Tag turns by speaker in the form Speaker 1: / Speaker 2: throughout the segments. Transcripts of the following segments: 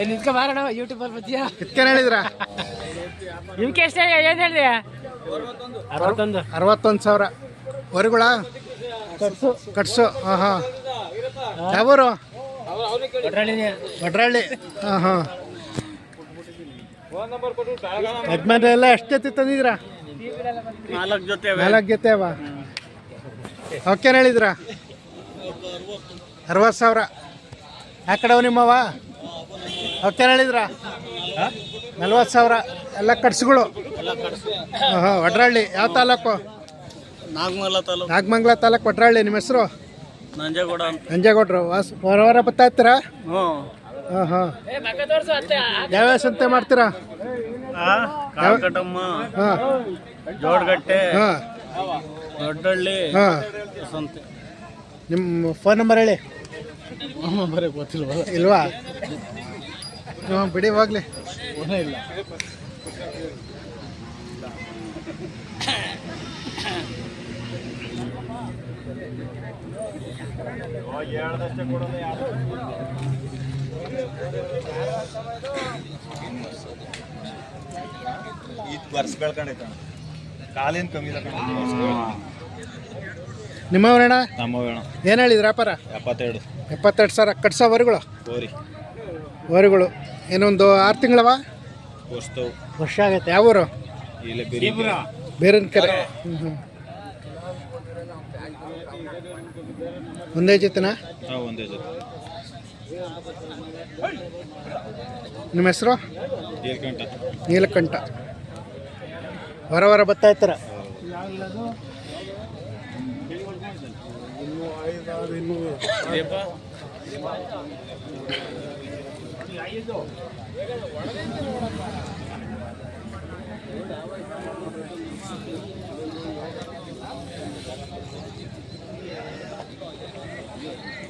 Speaker 1: ಏ ನಿಂತ್ಕ ಬಾರಣ
Speaker 2: ಹೇಳಿದ್ರ?
Speaker 1: ನಿಮ್ಗೆ ಎಷ್ಟು ಏನು ಹೇಳಿದೆ? ಅರವತ್ತೊಂದು.
Speaker 2: ಅರವತ್ತೊಂದು ಸಾವಿರ. ವರಿಗಳ
Speaker 1: ಕಟ್ಸು.
Speaker 2: ಕಟ್ಸು ಹಾಂ ಹಾಂ. ಯಾವರು?
Speaker 1: ಒಟ್ಟೊಳ್ಳಿನೇ
Speaker 2: ವಡ್ರಳ್ಳಿ ಹಾಂ ಹಾಂ. ಯಜಮಾನ್ರೆ ಎಲ್ಲ ಎಷ್ಟು ಜೊತೆ
Speaker 1: ನಾಲ್ಕು ಜೊತೆ
Speaker 2: ನಾಲ್ಕು ಜೊತೆ ಅವ. ಅವಕ್ಕೇನು ಹೇಳಿದ್ರ? ಅರವತ್ತು ಸಾವಿರ. ಆ ಕಡೆವು ನಿಮ್ಮವ ಅವತ್ತೇನು ಹೇಳಿದ್ರ? ನಲ್ವತ್ತು ಸಾವಿರ. ಎಲ್ಲ ಕಟ್ಸುಗಳು. ಹಾಂ ಹಾಂ ವಡ್ರಳ್ಳಿ. ಯಾವ ತಾಲೂಕು?
Speaker 1: ನಾಗಮಂಗಲ ತಾಲೂಕು.
Speaker 2: ನಾಗಮಂಗಲ ತಾಲೂಕು ವಡ್ರಳ್ಳಿ ನಿಮ್ಮ ಹೆಸರು?
Speaker 1: ನಂಜೇಗೌಡ
Speaker 2: ನಂಜೇಗೌಡ್ರು. ವಾಸ ವಾರ ವಾರ ಬರ್ತಾ ಇರ್ತೀರಾ?
Speaker 1: ಹ್ಞೂ.
Speaker 2: ಹಾಂ ಹಾಂ ಯಾವ್ಯಾವ ಸಂತೆ ಮಾಡ್ತೀರಾ?
Speaker 1: ಕಾಲ್ಕಟಮ್ಮ
Speaker 2: ಹಾಂ.
Speaker 1: ಜೋಡಗಟ್ಟೆ
Speaker 2: ಹಾಂ.
Speaker 1: ದೊಡ್ಡಹಳ್ಳಿ
Speaker 2: ಹಾಂ.
Speaker 1: ಸಂತೆ.
Speaker 2: ನಿಮ್ಮ ಫೋನ್ ನಂಬರ್ ಹೇಳಿ.
Speaker 1: ಬರೀ ಗೊತ್ತಿಲ್ವ
Speaker 2: ಇಲ್ವಾ? ಬಿಡಿ ಹೋಗ್ಲಿ.
Speaker 1: ಇಲ್ಲ.
Speaker 3: ಇದು ಬರ್ಸ್ ಬೆಳ್ಕೊಂಡೈತೆ. ಕಾಲೇನು ಕಮ್ಮಿ ಇಲ್ಲ. ಕಣ
Speaker 2: ನಮ್ಮವೇಣ
Speaker 3: ನಮ್ಮ
Speaker 2: ಏನು ಹೇಳಿದ್ರ ವ್ಯಾಪಾರ?
Speaker 3: ಎಪ್ಪತ್ತೆರಡು.
Speaker 2: ಎಪ್ಪತ್ತೆರಡು ಸಾವಿರ. ಕಟ್ಸೋ ವರಿಗಳು?
Speaker 3: ಕೋರಿ
Speaker 2: ವರಿಗಳು. ಏನೊಂದು ಆರು ತಿಂಗಳವ? ವರ್ಷ ಆಗೈತೆ. ಯಾವ ಊರು?
Speaker 3: ಇಲ್ಲ
Speaker 2: ಕೆರೆ ಹ್ಞೂ ಹ್ಞೂ ಒಂದೇ ಜೊತೆನಾ?
Speaker 3: ಹಾಂ ಒಂದೇ ಜೊತೆ.
Speaker 2: ನಿಮ್ಮ ಹೆಸರು? ನೀಲಕಂಠ. ಹೊರ ಹೊರ ಬರ್ತಾ ಇರ್ತಾರ?
Speaker 1: ಇನ್ನೂ ಐದಾರು ಇನ್ನೂ Thank you.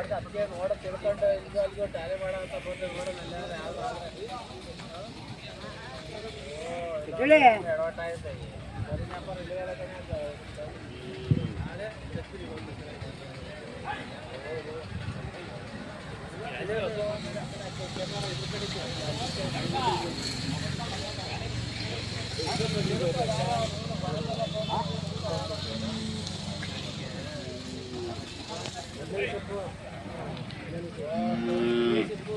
Speaker 1: ಮಾತಾಡೋದು ನೋಡ ತಿಳ್ಕೊಂಡು ಈಗ ಅಲ್ಲಿಗೋ ಟ್ಯಾಲಿ ಮಾಡೋ ಅಂತ ಬಂದ್ರೆ ನೋಡಲ್ಲ ಯಾವ್ದು
Speaker 4: ಏನು ಯೂಟ್ಯೂಬ್ ಜನರು
Speaker 2: ಬೀನಲ್ಲಿ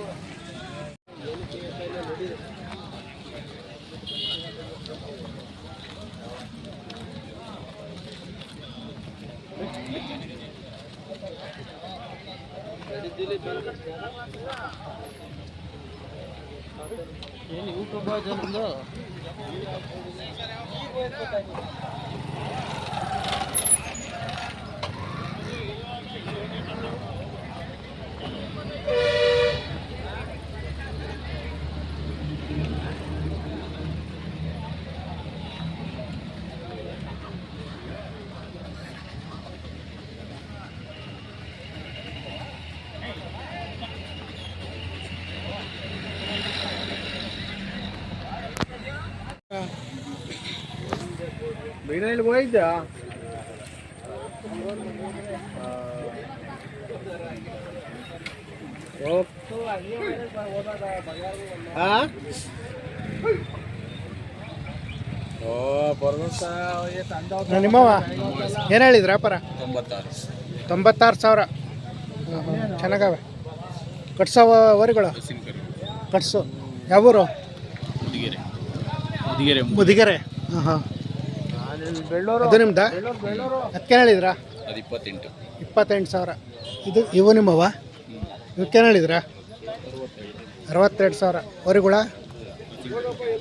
Speaker 2: ಹೋಗಿದ್ದ
Speaker 4: ಓ ಬರ್ದಂತ
Speaker 2: ನಿಮ್ಮವ ಏನು ಹೇಳಿದ್ರ ಪರ?
Speaker 5: ತೊಂಬತ್ತಾರು.
Speaker 2: ಸಾವಿರ. ಚೆನ್ನಾಗವೆ. ಕಟ್ಸವ ವರಿಗಳು ಕಟ್ಸು. ಯಾವೂರು?
Speaker 5: ಮುದಿಗೆರೆ. ಮುದಿಗೆರೆ.
Speaker 2: ಹಾಂ ಹಾಂ ಅದು ನಿಮ್ದ?
Speaker 4: ಬೆಳ್ಳೂರು
Speaker 2: ಅದಕ್ಕೆ ಹೇಳಿದ್ರಾ?
Speaker 5: ಅದು ಇಪ್ಪತ್ತೆಂಟು.
Speaker 2: ಇಪ್ಪತ್ತೆಂಟು ಸಾವಿರ. ಇದು ಇವು ನಿಮ್ಮವ ಇವಕ್ಕೇನು ಹೇಳಿದ್ರಾ? ಅರವತ್ತೆರಡು ಸಾವಿರ. ಅವರಿಗುಳ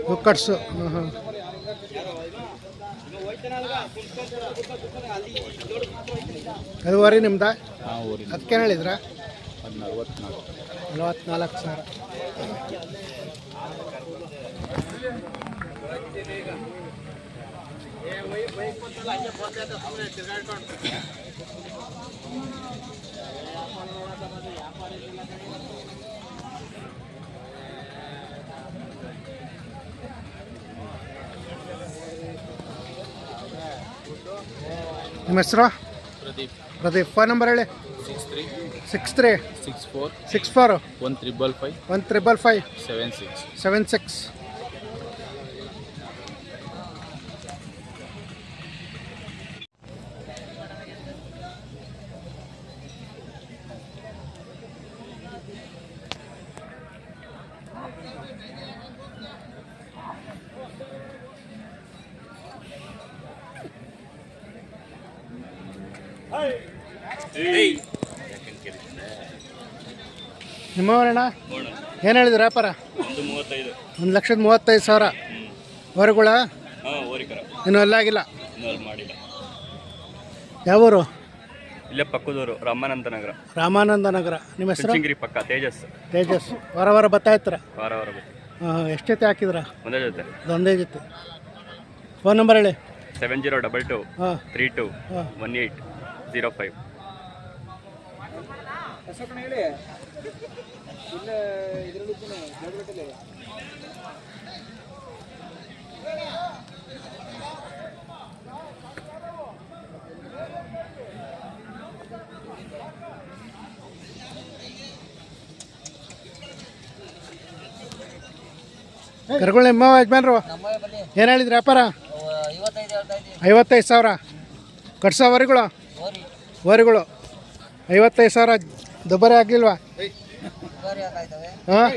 Speaker 2: ಇವು ಕಟ್ಸು. ಹ್ಞೂ ಹಾಂ ಅದು ವರಿ ನಿಮ್ದ? ಅದಕ್ಕೇನು ಹೇಳಿದ್ರಾ?
Speaker 5: ನಲವತ್ನಾಲ್ಕು
Speaker 2: ಸಾವಿರ. ನಿಮ್ಮ ಹೆಸರು?
Speaker 5: ಪ್ರದೀಪ್.
Speaker 2: ಪ್ರದೀಪ್. ಫೋನ್ ನಂಬರ್ ಹೇಳಿ.
Speaker 5: Six three.
Speaker 2: Six three.
Speaker 5: Six four.
Speaker 2: Six four.
Speaker 5: One triple five.
Speaker 2: One triple five.
Speaker 5: Seven six.
Speaker 2: Seven six. ನಿಮ್ಮವರಣ್ಣ ಏನು ಹೇಳಿದ್ರು ವ್ಯಾಪಾರ?
Speaker 5: ಒಂದು
Speaker 2: ಲಕ್ಷದ ಮೂವತ್ತೈದು ಸಾವಿರ. ಹೊರಗುಳ? ಇನ್ನು ಅಲ್ಲಾಗಿಲ್ಲ ಯಾವೂರು
Speaker 5: ಇಲ್ಲೇ ಪಕ್ಕದೂರು ರಾಮಾನಂದ ನಗರ
Speaker 2: ರಾಮಾನಂದ ನಗರ. ನಿಮ್ಮ ಹೆಸರು?
Speaker 5: ಚಿಂಗಿರಿ ಪಕ್ಕ ತೇಜಸ್.
Speaker 2: ತೇಜಸ್. ವಾರ ವಾರ ಬರ್ತಾ ಇರ್ತೀರ?
Speaker 5: ವಾರ ವಾರ
Speaker 2: ಹಾಂ ಎಷ್ಟು ಜೊತೆ ಹಾಕಿದ್ರ?
Speaker 5: ಒಂದೇ ಜೊತೆ.
Speaker 2: ಒಂದೇ ಜೊತೆ. ಫೋನ್ ನಂಬರ್ ಹೇಳಿ.
Speaker 5: Seven zero
Speaker 2: double
Speaker 5: two three
Speaker 2: two
Speaker 5: one eight zero five.
Speaker 4: ಅಶೋಕನ ಹೇಳಿ. ಇಲ್ಲ ಇದರಲ್ಲಿ
Speaker 2: ನಿಮ್ಮ ಯಜಮಾನ್ರು ಏನು ಹೇಳಿದ್ರಿ ವ್ಯಾಪಾರ?
Speaker 4: ಐವತ್ತೈದು
Speaker 2: ಸಾವಿರ. ಕಟ್ಸೋ ವರಿಗಳು. ವರಿಗಳು. ಐವತ್ತೈದು ಸಾವಿರ ದುಬಾರಿ ಆಗಲಿಲ್ವಾ? ಹಾಂ?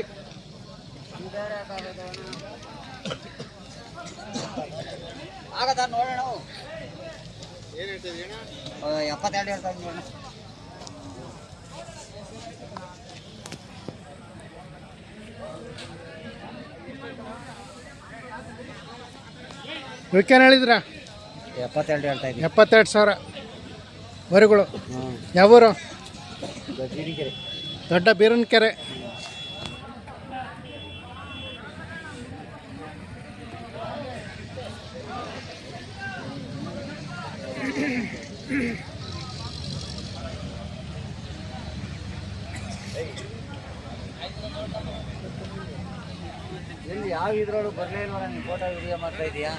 Speaker 2: ಹೇಳಿದ್ರ?
Speaker 4: ಎಪ್ಪತ್ತೆರಡು ಹೇಳ್ತಾ ಇದ್ದೀನಿ.
Speaker 2: ಎಪ್ಪತ್ತೆರಡು ಸಾವಿರ. ವರಿಗಳು
Speaker 4: ಹಾಂ
Speaker 2: ಯಾವೂರು? ದೊಡ್ಡ ಬೀರನ್ಕೆರೆ.
Speaker 4: ಎಲ್ಲಿ ಯಾವ ಇದ್ರೊಳಗೆ ಬರಲೇ ಇಲ್ವಲ್ಲ, ನೀನು ಫೋಟೋ ವಿಡಿಯೋ ಮಾಡ್ತಾ ಇದೀಯಾ?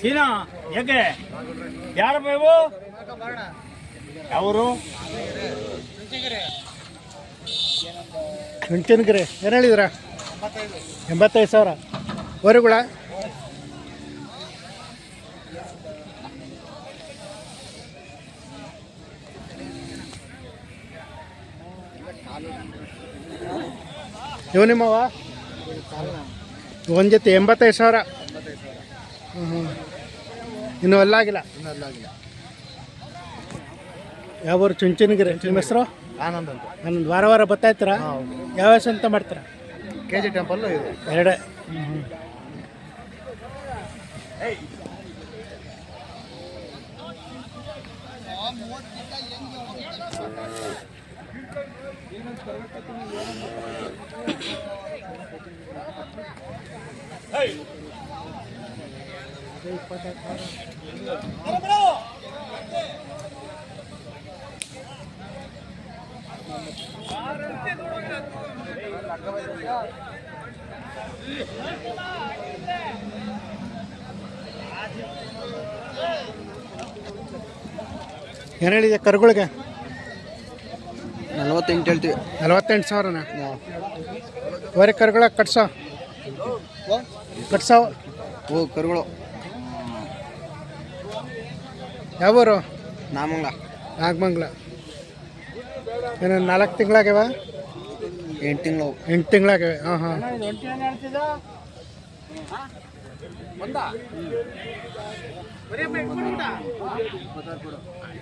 Speaker 6: ಸೀನಾ ಯಾಕೆ? ಯಾರಪ್ಪ ಬೇವು
Speaker 3: ಯಾವರು?
Speaker 2: ಚುಂಚನಗಿರಿ ಏನು ಹೇಳಿದ್ರ? ಎಂಬತ್ತೈದು ಸಾವಿರ. ವರೆಗಳ ಇವು ನಿಮ್ಮವ ಒಂದು ಜೊತೆ ಎಂಬತ್ತೈದು ಸಾವಿರ. ಹ್ಞೂ ಹ್ಞೂ ಇನ್ನೂ ಅಲ್ಲಾಗಿಲ್ಲ ಯಾವ ಚುಂಚನಗಿರಿ. ನಿಮ್ಮ ಹೆಸರು?
Speaker 3: ಆನಂದ್ ಅಂತ.
Speaker 2: ಆನಂದ್. ವಾರ ವಾರ ಬರ್ತಾ ಇರ್ತೀರಾ? ಯಾವ ಅಂತ ಮಾಡ್ತೀರಾ?
Speaker 3: ಕೆ ಜಿ ಟೆಂಪಲ್
Speaker 2: ಎರಡೇ. ಏನು ಹೇಳಿದೆ ಕರುಗಳಿಗೆ?
Speaker 1: ನಲ್ವತ್ತೆಂಟು ಹೇಳ್ತೀವಿ.
Speaker 2: ನಲವತ್ತೆಂಟು ಸಾವಿರನ? ಬರೀ ಕರುಗಳ ಕಟ್ಸ. ಕಟ್ಸಾವ
Speaker 1: ಓ ಕರುಗಳು.
Speaker 2: ಯಾವೂರು?
Speaker 1: ನಾಮಂಗ್ಲ.
Speaker 2: ನಾಗಮಂಗ್ಲ. ಏನು ನಾಲ್ಕು ತಿಂಗಳಾಗ್ಯವ?
Speaker 1: ಎಂಟು ತಿಂಗಳು
Speaker 2: ಎಂಟು ತಿಂಗಳಾಗ್ಯಾವೆ. ಹಾಂ ಹಾಂ. ಒಂದಾ